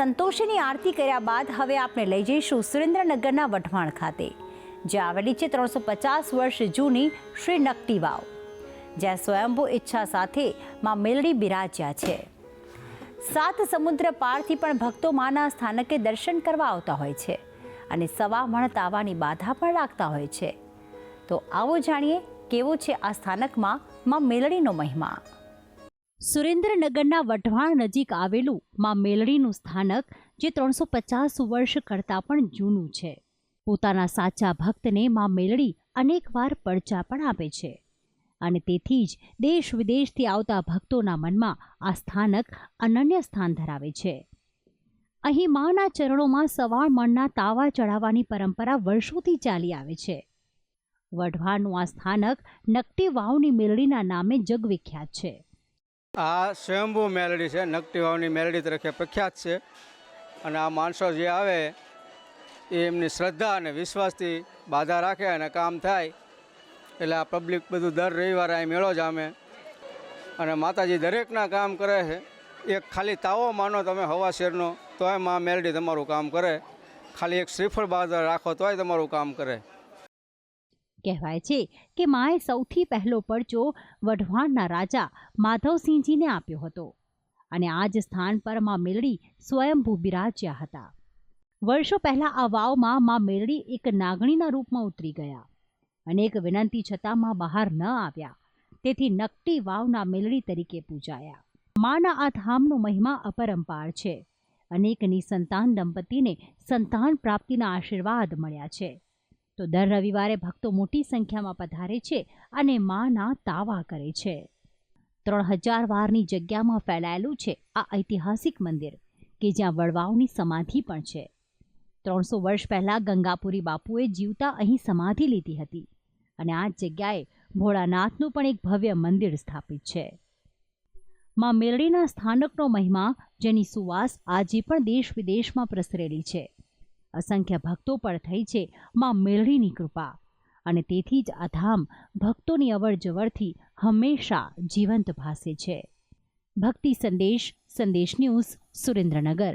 સંતોષીની આરતી કર્યા બાદ હવે આપણે લઈ જઈશું સુરેન્દ્રનગરના વઢવાણ ખાતે, જ્યાં આવેલી છે ત્રણસો પચાસ વર્ષ જૂની શ્રી નકટી વાવ, જ્યાં સ્વયંભૂ ઈચ્છા સાથે માં મેલડી બિરાજ્યા છે. સાત સમુદ્ર પારથી પણ ભક્તો માના સ્થાનકે દર્શન કરવા આવતા હોય છે અને સવા મણ તાવાની બાધા પણ રાખતા હોય છે. તો આવો જાણીએ કેવો છે આ સ્થાનકમાં માં મેલડીનો મહિમા? સુરેન્દ્રનગરના વઢવાણ નજીક આવેલું માં મેલડીનું સ્થાનક, જે ત્રણસો પચાસ વર્ષ કરતાં પણ જૂનું છે. પોતાના સાચા ભક્તને માં મેલડી અનેકવાર પડચા પણ આપે છે. અને તેથી જ દેશ વિદેશથી આવતા ભક્તોના મનમાં આ સ્થાનક અનન્ય સ્થાન ધરાવે છે. અહીં માના ચરણોમાં સવાળ મણના તાવા ચડાવવાની પરંપરા વર્ષોથી ચાલી આવે છે. વઢવાણનું આ સ્થાનક નકટી વાવની મેલડીના નામે જગવિખ્યાત છે. આ સ્વયંભૂ મેલડી છે, નકટી વાવની મેલડી તરીકે પ્રખ્યાત છે. અને આ માણસો જે આવે, એ એમની શ્રદ્ધા અને વિશ્વાસથી બાધા રાખે અને કામ થાય. એટલે આ પબ્લિક બધું દર રવિવારે અહીં મેળો જામે. અને માતાજી દરેકના કામ કરે છે. એક ખાલી તાવો માનો તમે હવા શેરનો, તોયમાં મેલડી તમારું કામ કરે. ખાલી એક શ્રીફળ બાધા રાખો, તોય તમારું કામ કરે. કહેવાય છે કે માએ સૌથી પહેલો પડચો વઢવાણના રાજા માધવસિંહજીને આપ્યો હતો અને આ જ સ્થાન પરમાં મેલડી સ્વયંભૂ બિરાજ્યા હતા. વર્ષો પહેલાં આ વાવમાં માં મેલડી એક નાગણીના રૂપમાં ઉતરી ગયા અનેક વિનંતી છતાં માં બહાર ન આવ્યા. તેથી નકટી વાવના મેલડી તરીકે પૂજાયા. માના આ ધામનો મહિમા અપરંપાર છે અનેક નિસંતાન દંપતીને સંતાન પ્રાપ્તિના આશીર્વાદ મળ્યા છે. તો દર રવિવારે ભક્તો મોટી સંખ્યામાં પધારે છે અને માના તાવા કરે છે. ત્રણ હજાર વારની જગ્યામાં ફેલાયેલું છે આ ઐતિહાસિક મંદિર, કે જ્યાં વડવાઓની સમાધિ પણ છે. ત્રણસો વર્ષ પહેલાં ગંગાપુરી બાપુએ જીવતા અહીં સમાધિ લીધી હતી અને આ જગ્યાએ ભોળાનાથનું પણ એક ભવ્ય મંદિર સ્થાપિત છે. માં મેરડીના સ્થાનકનો મહિમા, જેની સુવાસ આજે પણ દેશ વિદેશમાં પ્રસરેલી છે. અસંખ્ય ભક્તો પર થઈ છે માં મેલડીની કૃપા. અને તેથી જ આ ધામ ભક્તોની અવર જવરથી હંમેશા જીવંત ભાસે છે. ભક્તિ સંદેશ સંદેશ ન્યૂઝ સુરેન્દ્રનગર.